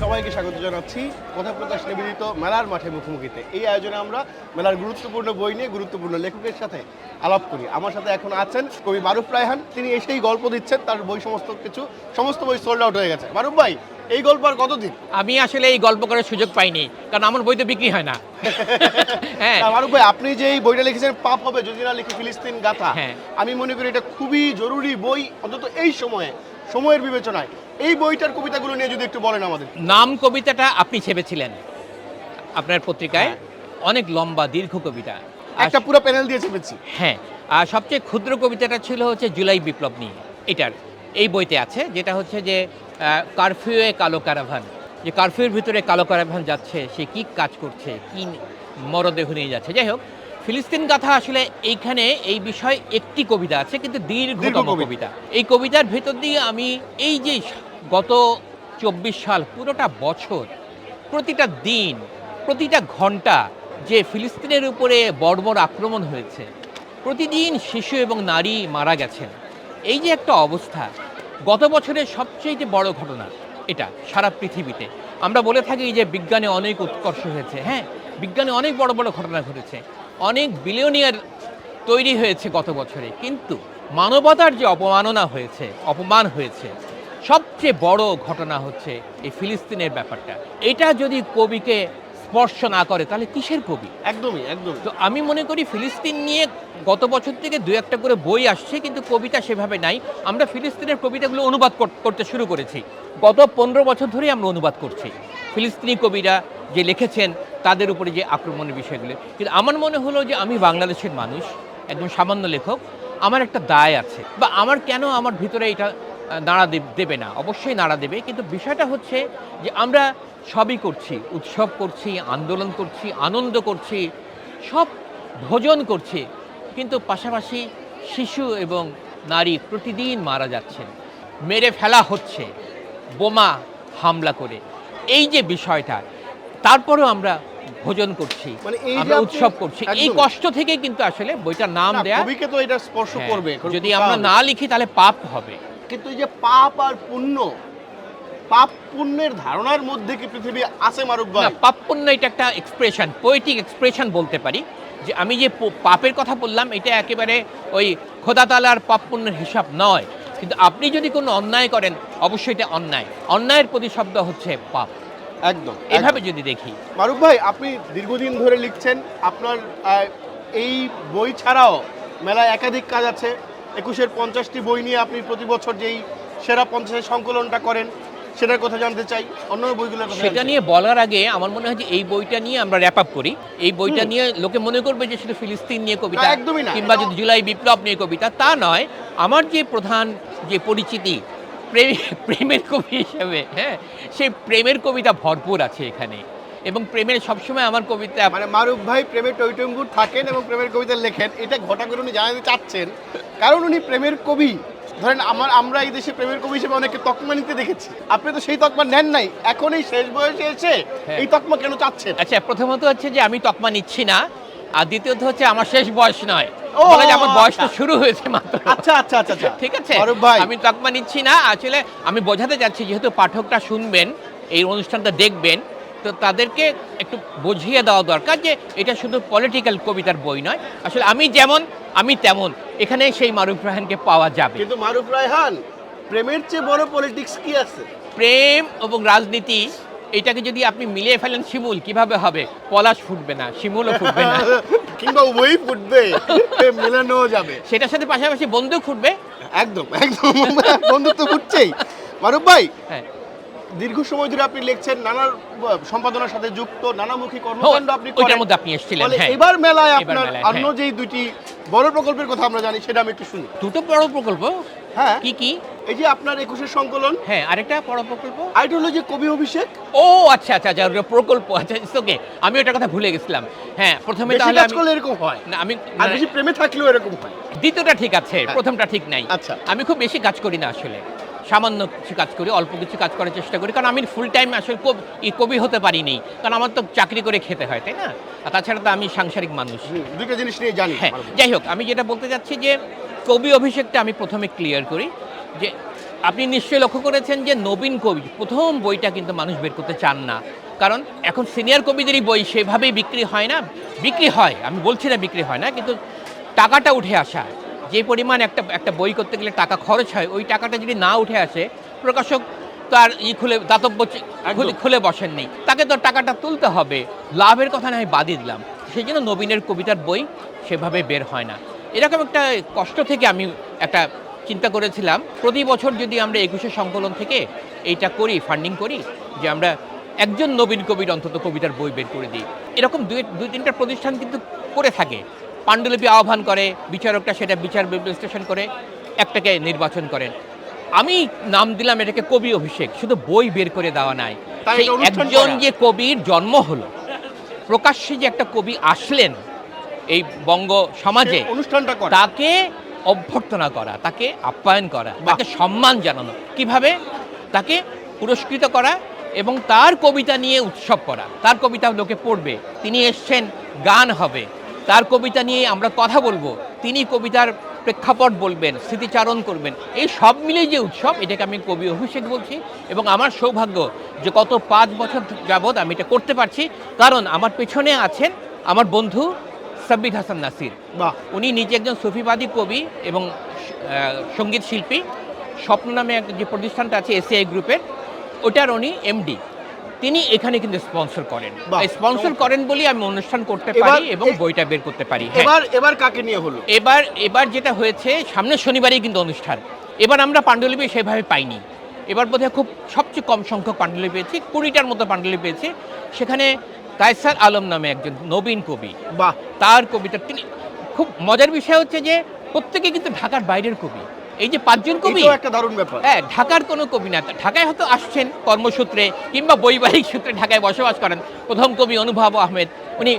সবাইকে স্বাগত জানাচ্ছি। কথা প্রকাশ নিবেদিত মেলার মাঠে মুখোমুখিতে। এই আয়োজনে আমরা মেলার গুরুত্বপূর্ণ বই নিয়ে গুরুত্বপূর্ণ লেখকের সাথে আলাপ করি। আমার সাথে এখন আছেন কবি মারুফ রায়হান। তিনি এসেই গল্প দিচ্ছেন, তার বই সমস্ত কিছু, সমস্ত বই সোল্ড আউট হয়ে গেছে। মারুফ ভাই এই গল্প আর কতদিন? আমি আসলে এই গল্প করার সুযোগ পাইনি কারণ আমার বই তো বিক্রি হয় না। হ্যাঁ। তা মারুফ ভাই আপনি যে এই বইটা লিখেছেন পাপ হবে যদি না লিখে ফিলিস্তিন গাথা। হ্যাঁ। আমি মনে করি এটা খুবই জরুরি বই অন্তত এই সময়ে সময়ের বিবেচনায়। এই বইটার কবিতাগুলো নিয়ে যদি একটু বলেন আমাদের। নাম কবিতাটা আপনি ছেপেছিলেন আপনার পত্রিকায়। হ্যাঁ। অনেক লম্বা দীর্ঘ কবিতা। একটা পুরো প্যানেল দিয়ে ছেপেছি। হ্যাঁ আর সবচেয়ে ক্ষুদ্র কবিতাটা ছিল হচ্ছে জুলাই বিপ্লব নিয়ে এটার। এই বইতে আছে যেটা হচ্ছে যে কারফিউয়ে কালো কারাভান যে কারফিউর ভিতরে কালো কারাভান যাচ্ছে সে কি কাজ করছে কি মরদেহ নিয়ে যাচ্ছে। যাই হোক ফিলিস্তিন গাথা আসলে এইখানে এই বিষয়ে একটি কবিতা আছে কিন্তু দীর্ঘতম দীর্ঘ কবিতা। কবিতা। এই কবিতার ভেতর দিয়ে আমি এই যে গত চব্বিশ সাল পুরোটা বছর প্রতিটা দিন প্রতিটা ঘণ্টা যে ফিলিস্তিনের উপরে বর্বর আক্রমণ হয়েছে প্রতিদিন শিশু এবং নারী মারা গেছেন। এই যে একটা অবস্থা, গত বছরের সবচেয়ে বড় ঘটনা, এটা সারা পৃথিবীতে। আমরা বলে থাকি যে বিজ্ঞানে অনেক উৎকর্ষ হয়েছে হ্যাঁ? বিজ্ঞানে অনেক বড় বড় ঘটনা ঘটেছে। অনেক বিলিয়নিয়ার তৈরি হয়েছে গত বছরে, কিন্তু মানবতার যে অপমাননা হয়েছে, অপমান হয়েছে, সবচেয়ে বড় ঘটনা হচ্ছে এই ফিলিস্তিনের ব্যাপারটা। এটা যদি কবিকে স্পর্শ না করে তাহলে কিসের কবি? একদমই একদমই। তো আমি মনে করি ফিলিস্তিন নিয়ে গত বছর থেকে দু একটা করে বই আসছে কিন্তু কবিতা সেভাবে নাই। আমরা ফিলিস্তিনের কবিতাগুলো অনুবাদ করতে শুরু করেছি। গত পনেরো বছর ধরেই আমরা অনুবাদ করছি। ফিলিস্তিনি কবিরা যে লিখেছেন তাদের উপরে যে আক্রমণের বিষয়গুলো। কিন্তু আমার মনে হলো যে আমি বাংলাদেশের মানুষ একদম সামান্য লেখক। আমার একটা দায় আছে। বা আমার কেন আমার ভিতরে এটা নাড়া দেবে না। অবশ্যই নাড়া দেবে কিন্তু বিষয়টা হচ্ছে যে আমরা সবই করছি উৎসব করছি আন্দোলন করছি আনন্দ করছি সব ভোজন করছে কিন্তু পাশাপাশি শিশু এবং নারী প্রতিদিন মারা যাচ্ছেন। মেরে ফেলা হচ্ছে বোমা হামলা করে। এই যে বিষয়টা তারপরেও আমরা ভোজন করছি মানে আমরা উৎসব করছি। এই কষ্ট থেকে কিন্তু আসলে বইটার নাম দেয়া তো এটা স্পর্শ হ্যাঁ, করবে যদি আমরা না লিখি তাহলে পাপ হবে। কিন্তু এই যে পাপ আর পুণ্য পাপ পুণ্যের ধারণার মধ্যে কি পৃথিবী আছে মারুক ভাই? পাপ পুণ্য এটা একটা এক্সপ্রেশন পোয়েটিক এক্সপ্রেশন বলতে পারি। যে আমি যে পাপের কথা বললাম এটা একেবারে ওই খোদা তালার পাপ পুণ্যের হিসাব নয়। কিন্তু আপনি যদি কোনো অন্যায় করেন অবশ্যই এটা অন্যায়। অন্যায়ের প্রতিশব্দ হচ্ছে পাপ। একদম এভাবে যদি দেখি। মারুক ভাই আপনি দীর্ঘদিন ধরে লিখছেন আপনার এই বই ছাড়াও মেলায় একাধিক কাজ আছে। একুশের পঞ্চাশটি বই নিয়ে আপনি প্রতি বছর যেই সেরা পঞ্চাশের সংকলনটা করেন সেটার কথা জানতে চাই। অন্য বইগুলোর কথা সেটা নিয়ে বলার আগে আমার মনে হয় যে এই বইটা নিয়ে আমরা র্যাপ আপ করি। এই বইটা নিয়ে লোকে মনে করবে যে শুধু ফিলিস্তিন নিয়ে কবিতা একদমই না। কিংবা যদি জুলাই বিপ্লব নিয়ে কবিতা তা নয়। আমার যে প্রধান যে পরিচিতি প্রেম- প্রেমের কবি হিসেবে হ্যাঁ সেই প্রেমের কবিতা ভরপুর আছে এখানে। এবং প্রেমের সবসময় আমার কবিতা মানে মারুফ ভাই প্রেমের টৈটম্বুর থাকেন এবং প্রেমের কবিতা লেখেন এটা ঘটা করে উনি জানাতে চাচ্ছেন। কারণ উনি প্রেমের কবি। ধরেন আমার আমরা এই দেশে প্রেমের কবি হিসেবে অনেকে তকমা নিতে দেখেছি। আপনি তো সেই তকমা নেন নাই। এখন এই শেষ বয়সে এসে হ্যাঁ। এই তকমা কেন চাচ্ছেন? আচ্ছা প্রথমত হচ্ছে যে আমি তকমা নিচ্ছি না। আর দ্বিতীয়ত হচ্ছে আমার শেষ বয়স নয়। আমার বয়সটা আচ্ছা। শুরু হয়েছে মাত্র। আচ্ছা আচ্ছা আচ্ছা আচ্ছা। ঠিক আছে? আমি তকমা নিচ্ছি না। আসলে আমি বোঝাতে যাচ্ছি যেহেতু পাঠকরা শুনবেন এই অনুষ্ঠানটা দেখবেন তো তাদেরকে একটু বুঝিয়ে দেওয়া দরকার যে এটা শুধু পলিটিক্যাল কবিতার বই নয়। আসলে আমি যেমন আমি তেমন। এখানে সেই মারুফ রাহানকে পাওয়া যাবে। কিন্তু মারুফ রায়হান প্রেমের চেয়ে বড় পলিটিক্স কি আছে? প্রেম এবং রাজনীতি এটাকে যদি আপনি মিলিয়ে ফেলেন শিমুল কীভাবে হবে? পলাশ ফুটবে না শিমুলও ফুটবে না। কিংবা উভয়ই ফুটবে মেলানো যাবে। সেটার সাথে পাশাপাশি বন্ধু ফুটবে। একদম একদম বন্ধু তো ফুটছেই। মারুফ ভাই হ্যাঁ। দীর্ঘ সময় ধরে আপনি লিখছেন নানা সম্পাদনার সাথে যুক্ত নানামুখী কর্মকাণ্ড আপনি করেন। মধ্যে আপনি এসেছিলেন হ্যাঁ। এবার মেলায় আপনার অন্য হ্যাঁ। যেই দুটি বড় প্রকল্পের কথা আমরা জানি সেটা আমি একটু শুনি। দুটো বড় প্রকল্প? হ্যাঁ। কি কি? এই যে আপনার একুশের সংকলন। হ্যাঁ আরেকটা বড় প্রকল্প? আইডিওলজি কবি অভিষেক। ও আচ্ছা আচ্ছা আচ্ছা প্রকল্প আচ্ছা ওকে আমি ওটার কথা ভুলে গেছিলাম। হ্যাঁ প্রথমে তাহলে আমি করলে এরকম হয়। না আমি আর বেশি প্রেমে থাকলেও এরকম হয়। দ্বিতীয়টা ঠিক আছে হ্যাঁ। প্রথমটা ঠিক নাই। আচ্ছা। আমি খুব বেশি কাজ করি না আসলে। সামান্য কিছু কাজ করি অল্প কিছু কাজ করার চেষ্টা করি। কারণ আমি ফুল টাইম আসলে কবি হতে পারিনি। কারণ আমার তো চাকরি করে খেতে হয় তাই না? আর তাছাড়া তো আমি সাংসারিক মানুষ। দুটো জিনিস নিয়ে জানি হ্যাঁ যাই হোক আমি যেটা বলতে চাচ্ছি যে কবি অভিষেকটা আমি প্রথমে ক্লিয়ার করি যে আপনি নিশ্চয়ই লক্ষ্য করেছেন যে নবীন কবি প্রথম বইটা কিন্তু মানুষ বের করতে চান না। কারণ এখন সিনিয়র কবিদেরই বই সেভাবেই বিক্রি হয় না। বিক্রি হয় আমি বলছি না বিক্রি হয় না কিন্তু টাকাটা উঠে আসা। যে পরিমাণ একটা একটা বই করতে গেলে টাকা খরচ হয় ওই টাকাটা যদি না উঠে আসে প্রকাশক তার ই খুলে দাতব্য খুলে- খুলে বসেননি। তাকে তো টাকাটা তুলতে হবে। লাভের কথা না আমি বাদই দিলাম। সেই জন্য নবীনের কবিতার বই সেভাবে বের হয় না। এরকম একটা কষ্ট থেকে আমি একটা চিন্তা করেছিলাম। প্রতি বছর যদি আমরা একুশে সংকলন থেকে এইটা করি ফান্ডিং করি যে আমরা একজন নবীন কবির অন্তত কবিতার বই বের করে দিই। এরকম দুই দুই তিনটা প্রতিষ্ঠান কিন্তু করে থাকে। পাণ্ডুলিপি আহ্বান করে বিচারকটা সেটা বিচার বিশ্লেষণ করে একটাকে নির্বাচন করেন। আমি নাম দিলাম এটাকে কবি অভিষেক শুধু বই বের করে দেওয়া নাই। সেই একজন যে কবির জন্ম হলো প্রকাশ্যে যে একটা কবি আসলেন এই বঙ্গ সমাজে অনুষ্ঠানটা তাকে অভ্যর্থনা করা তাকে আপ্যায়ন করা তাকে সম্মান জানানো। কীভাবে? তাকে পুরস্কৃত করা এবং তার কবিতা নিয়ে উৎসব করা। তার কবিতা লোকে পড়বে। তিনি এসছেন গান হবে। তার কবিতা নিয়ে আমরা কথা বলব। তিনি কবিতার প্রেক্ষাপট বলবেন স্মৃতিচারণ করবেন। এই সব মিলেই যে উৎসব এটাকে আমি কবি অভিষেক বলছি এবং আমার সৌভাগ্য যে গত পাঁচ বছর যাবৎ আমি এটা করতে পারছি। কারণ আমার পেছনে আছেন আমার বন্ধু সাব্বির হাসান নাসির। বাহ। উনি নিজে একজন সুফিবাদী কবি এবং সংগীত শিল্পী। স্বপ্ন নামে এক যে প্রতিষ্ঠানটা আছে এসিআই গ্রুপের ওটার উনি এমডি। তিনি এখানে কিন্তু স্পন্সর করেন। স্পন্সর করেন বলেই আমি অনুষ্ঠান করতে পারি এবং বইটা বের করতে পারি হ্যাঁ। এবার এবার কাকে নিয়ে হলো? এবার এবার যেটা হয়েছে সামনের শনিবারই কিন্তু অনুষ্ঠান। এবার আমরা পাণ্ডুলিপি সেভাবে পাইনি। এবার বোধহয় খুব সবচেয়ে কম সংখ্যক পাণ্ডুলিপি পেয়েছি কুড়িটার মতো পাণ্ডুলিপি পেয়েছি। সেখানে কায়সার আলম নামে একজন নবীন কবি। বাহ। তার কবিতা তিনি খুব মজার বিষয় হচ্ছে যে প্রত্যেকে কিন্তু ঢাকার বাইরের কবি। এই যে পাঁচজন কবি একটা দারুণ ব্যাপার। হ্যাঁ ঢাকার কোনো কবি না। ঢাকায় হয়তো আসছেন কর্মসূত্রে কিংবা বৈবাহিক সূত্রে ঢাকায় বসবাস করেন প্রথম কবি অনুভব আহমেদ। উনি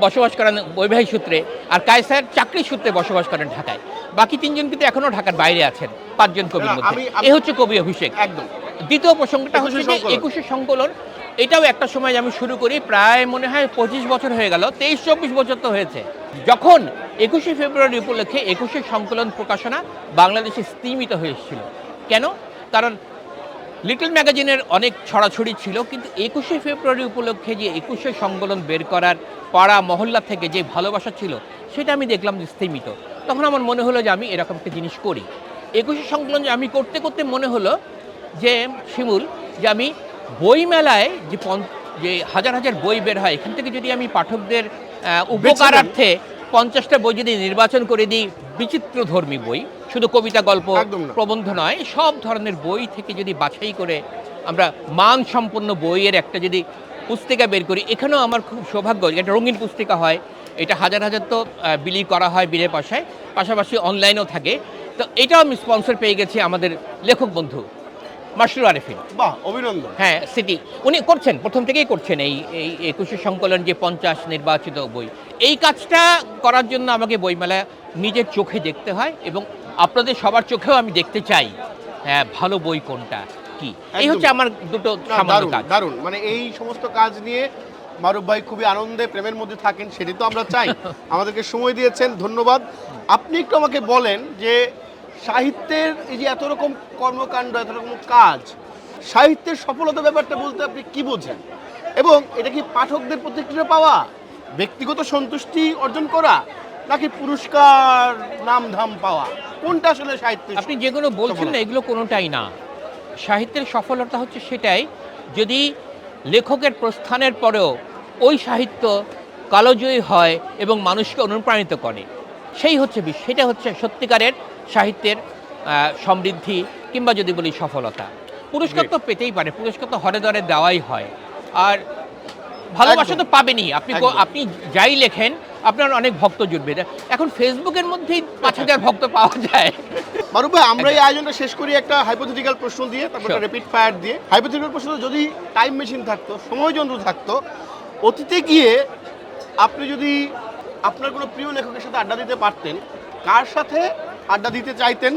বসবাস করেন বৈবাহিক সূত্রে আর কায়সার চাকরি সূত্রে বসবাস করেন ঢাকায়। বাকি তিনজন কিন্তু এখনও ঢাকার বাইরে আছেন পাঁচজন কবির মধ্যে। এ হচ্ছে কবি অভিষেক। একদম। দ্বিতীয় প্রসঙ্গটা হচ্ছে যে একুশে সংকলন এটাও একটা সময় আমি শুরু করি, প্রায় মনে হয় পঁচিশ বছর হয়ে গেল, তেইশ চব্বিশ বছর তো হয়েছে। যখন একুশে ফেব্রুয়ারি উপলক্ষে একুশে সংকলন প্রকাশনা বাংলাদেশে স্তীমিত হয়েছিল কেন? কারণ লিটল ম্যাগাজিনের অনেক ছড়াছড়ি ছিল, কিন্তু একুশে ফেব্রুয়ারি উপলক্ষে যে একুশে সংকলন বের করার পাড়া মহল্লা থেকে যে ভালোবাসা ছিল, সেটা আমি দেখলাম যে স্তীমিত। তখন আমার মনে হলো যে আমি এরকম একটা জিনিস করি। একুশে সংকলন আমি করতে করতে মনে হলো যে শিমুল, যে আমি বই মেলায় যে যে হাজার হাজার বই বের হয় এখান থেকে যদি আমি পাঠকদের উপকারার্থে পঞ্চাশটা বই যদি নির্বাচন করে দিই বিচিত্র ধর্মী বই শুধু কবিতা গল্প প্রবন্ধ নয় সব ধরনের বই থেকে যদি বাছাই করে আমরা মান সম্পন্ন বইয়ের একটা যদি পুস্তিকা বের করি এখানেও আমার খুব সৌভাগ্য এটা রঙিন পুস্তিকা হয়। এটা হাজার হাজার তো বিলি করা হয় বিলে পয়সায় পাশাপাশি অনলাইনেও থাকে। তো এটাও আমি স্পন্সর পেয়ে গেছি আমাদের লেখক বন্ধু। মাসরুর আরেফিন বাহ অভিনন্দন। হ্যাঁ সিটি উনি করছেন প্রথম থেকেই করছেন এই এই একুশে সংকলন যে পঞ্চাশ নির্বাচিত বই। এই কাজটা করার জন্য আমাকে বইমেলা নিজের চোখে দেখতে হয় এবং আপনাদের সবার চোখেও আমি দেখতে চাই হ্যাঁ ভালো বই কোনটা কি? এই হচ্ছে আমার দুটো সামান্য দারুণ কাজ। দারুণ। মানে এই সমস্ত কাজ নিয়ে মারুফ ভাই খুবই আনন্দে প্রেমের মধ্যে থাকেন সেটি তো আমরা চাই। আমাদেরকে সময় দিয়েছেন ধন্যবাদ। আপনি একটু আমাকে বলেন যে সাহিত্যের এই যে এত রকম কর্মকাণ্ড এত রকম কাজ সাহিত্যের সফলতা ব্যাপারটা বলতে আপনি কি বোঝেন? এবং এটা কি পাঠকদের প্রতিক্রিয়া পাওয়া ব্যক্তিগত সন্তুষ্টি অর্জন করা নাকি পুরস্কার নাম ধাম পাওয়া? কোনটা আসলে সাহিত্য আপনি যেগুলো বলছেন না এগুলো কোনোটাই না। সাহিত্যের সফলতা হচ্ছে সেটাই যদি লেখকের প্রস্থানের পরেও ওই সাহিত্য কালোজয়ী হয় এবং মানুষকে অনুপ্রাণিত করে। সেই হচ্ছে সেটা হচ্ছে সত্যিকারের সাহিত্যের সমৃদ্ধি কিংবা যদি বলি সফলতা। পুরস্কার তো পেতেই পারে পুরস্কার তো হরে দরে দেওয়াই হয়। আর ভালোবাসা তো। পাবেনই। আপনি আপনি যাই লেখেন আপনার অনেক ভক্ত জুটবে। এখন ফেসবুকের মধ্যেই পাঁচ হাজার ভক্ত পাওয়া যায়। মারুফ ভাই আমরা এই আয়োজনটা শেষ করি একটা হাইপোথেটিক্যাল প্রশ্ন দিয়ে তারপর রেপিড ফায়ার দিয়ে। হাইপোথেটিক্যাল প্রশ্ন যদি টাইম মেশিন থাকতো সময় যন্ত্র থাকতো অতীতে গিয়ে আপনি যদি আপনার কোনো প্রিয় লেখকের সাথে আড্ডা দিতে পারতেন কার সাথে আড্ডা দিতে চাইতেন?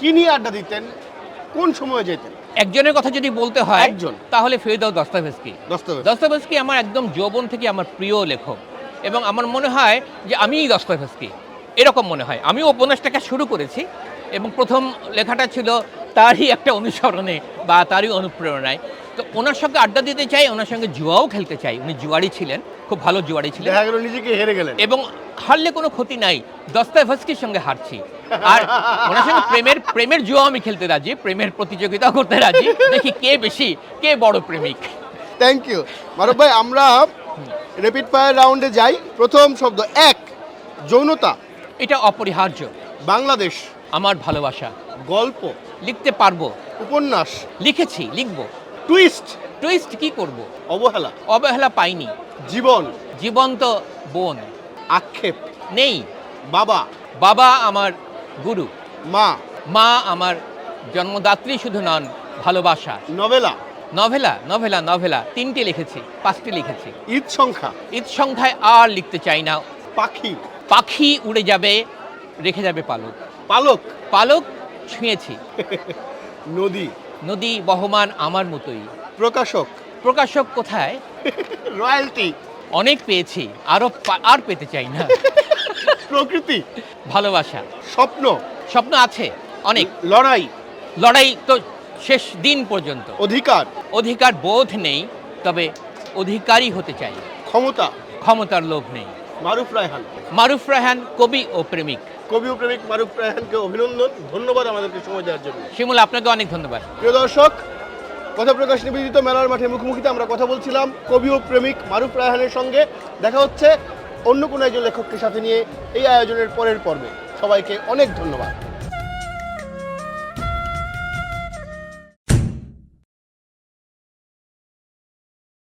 কি নিয়ে আড্ডা দিতেন? কোন সময়ে যেতেন? একজনের কথা যদি বলতে হয় একজন। তাহলে ফেরদাও দস্তাভেস্কি দস্তাবেজ দস্তাভেস্কি আমার একদম যৌবন থেকে আমার প্রিয় লেখক। এবং আমার মনে হয় যে আমিই দস্তাভেস্কি এরকম মনে হয়। আমি উপন্যাসটাকে শুরু করেছি এবং প্রথম লেখাটা ছিল তারই একটা অনুসরণে বা তারই অনুপ্রেরণায়। তো ওনার সঙ্গে আড্ডা দিতে চাই ওনার সঙ্গে জুয়াও খেলতে চাই। উনি জুয়ারি ছিলেন। খুব ভালো জুয়ারি দেখা গেল নিজেকে হেরে গেলেন। এবং হারলে কোনো ক্ষতি নাই দস্তাভেস্কির সঙ্গে হারছি। আর ওনার সঙ্গে প্রেমের প্রেমের জুয়া আমি খেলতে রাজি প্রেমের প্রতিযোগিতা করতে রাজি। দেখি কে বেশি কে বড় প্রেমিক। থ্যাংক ইউ মারুফ ভাই আমরা রেপিড ফায়ার রাউন্ডে যাই। প্রথম শব্দ এক যৌনতা। এটা অপরিহার্য। বাংলাদেশ। আমার ভালোবাসা। গল্প। লিখতে পারব। উপন্যাস। লিখেছি লিখব। টুইস্ট টুইস্ট কি করব? অবহেলা। অবহেলা পাইনি। জীবন। জীবন্ত বোন। আক্ষেপ। নেই। বাবা। বাবা আমার গুরু। মা। মা আমার জন্মদাত্রী শুধু নন ভালোবাসা। নভেলা। Novella novella novella. তিনটে লিখেছি পাঁচটি লিখেছি। ঈদ সংখ্যা। ঈদ সংখ্যায় আর লিখতে চাই না। পাখি। পাখি উড়ে যাবে রেখে যাবে পালক। পালক। পালক ছুঁয়েছি। নদী। নদী বহমান আমার মতোই। প্রকাশক। প্রকাশক কোথায়? রয়্যালটি। অনেক পেয়েছি আরও আর পেতে চাই না। প্রকৃতি। ভালোবাসা। স্বপ্ন। স্বপ্ন আছে অনেক। লড়াই। লড়াই তো শেষ দিন পর্যন্ত। অধিকার। অধিকার বোধ নেই তবে অধিকারী হতে চাই। ক্ষমতা। ক্ষমতার লোভ নেই। মারুফ রায়হান। মারুফ রায়হান কবি ও প্রেমিক। কবি ও প্রেমিক মারুফ রায়হানকে অভিনন্দন। ধন্যবাদ আমাদেরকে সময় দেওয়ার জন্য। শিমুল আপনাকে অনেক ধন্যবাদ। প্রিয় দর্শক কথা প্রকাশ নিবেদিত মেলার মাঠে মুখোমুখিতে আমরা কথা বলছিলাম কবি ও প্রেমিক মারুফ রায়হানের সঙ্গে। দেখা হচ্ছে অন্য কোনো একজন লেখককে সাথে নিয়ে এই আয়োজনের পরের পর্বে। সবাইকে অনেক ধন্যবাদ।